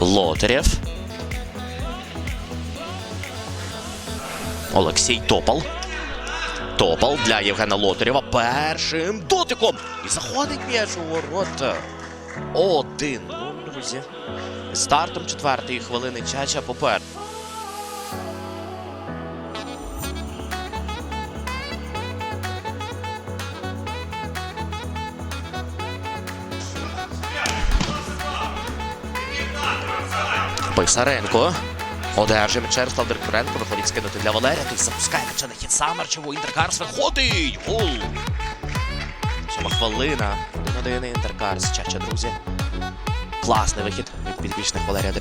Лотарєв. Олексій Топал. Топал для Євгена Лотарєва першим дотиком. І заходить м'яч у ворота. Один. Ну, друзі. Стартом четвертої хвилини Чача попереду. Писаренко. Одержує Ярослав Директоренко. Виходить скинути для Валерія. Той запускає м'яча на хід Самарчеву. Інтеркарс виходить. Гол. Сьома хвилина. Один один Інтеркарс. Чача, друзі. Класний вихід від підвічних Валерія.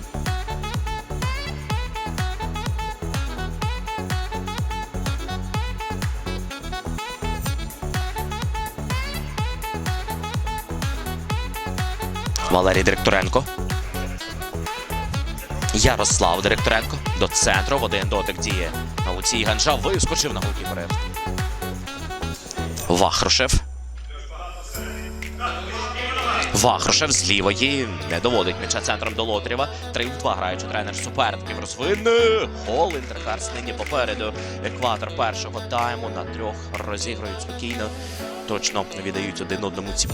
Валерій Директоренко. Ярослав Директоренко до центру в один дотик діє. Олексій Ганжа вискочив на голкіпера. Вахрушев. Вахрушев з лівої не доводить м'яча центром до Лотарєва. 3 в 2 граючи тренер суперників. Розвинне. Гол Інтеркарс нині попереду. Екватор першого тайму на трьох розігрують спокійно. Точно віддають один одному ці.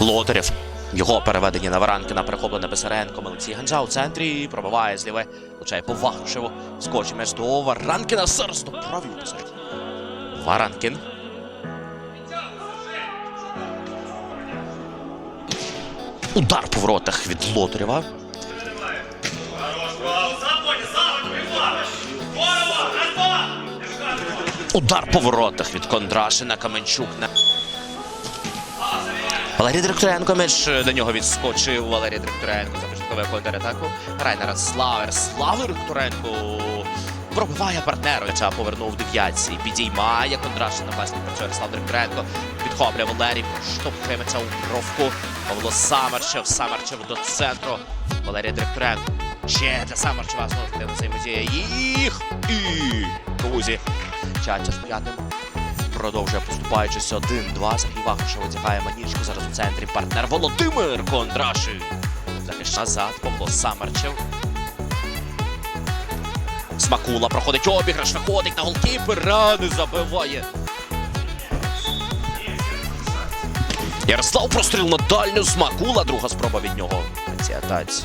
Лотарєв. Його переведення на Варанкіна перехоплене Писаренком. Олексій Ганджа у центрі пробиває зліве. Влучає по Вахрушеву. Скочить м'яч до Варанкіна. Зараз до праві посеред. Варанкін. Удар по воротах від Лотарєва. Удар по воротах від Кондрашина. Каменчук на Валерій Директоренко м'яч до нього відскочив. Валерій Директоренко започатковує контратаку. На Славер. Славер Директоренко пробиває партнеру. М'яча повернув дев'ятці. Підіймає Кондрашин напасник працює Ярослав Директоренко. Підхоплює Валерій. Проштовхує м'яча у бровку. Павло Самарчев. Самарчев до центру. Валерій Директоренко. Ще для Самарчева знову взаємодія. Їх! І друзі. Чача з п'ятим. Продовжує поступаючись 1-2. Сергій Вахрушев витягає манічку. Зараз у центрі партнер Володимир Кондрашин. Захищає назад. Павло Самарчев. Смакула проходить обіграш, виходить на голкіпера, не забиває. Ярослав простріл на дальню Смакула. Друга спроба від нього. Цій атаці.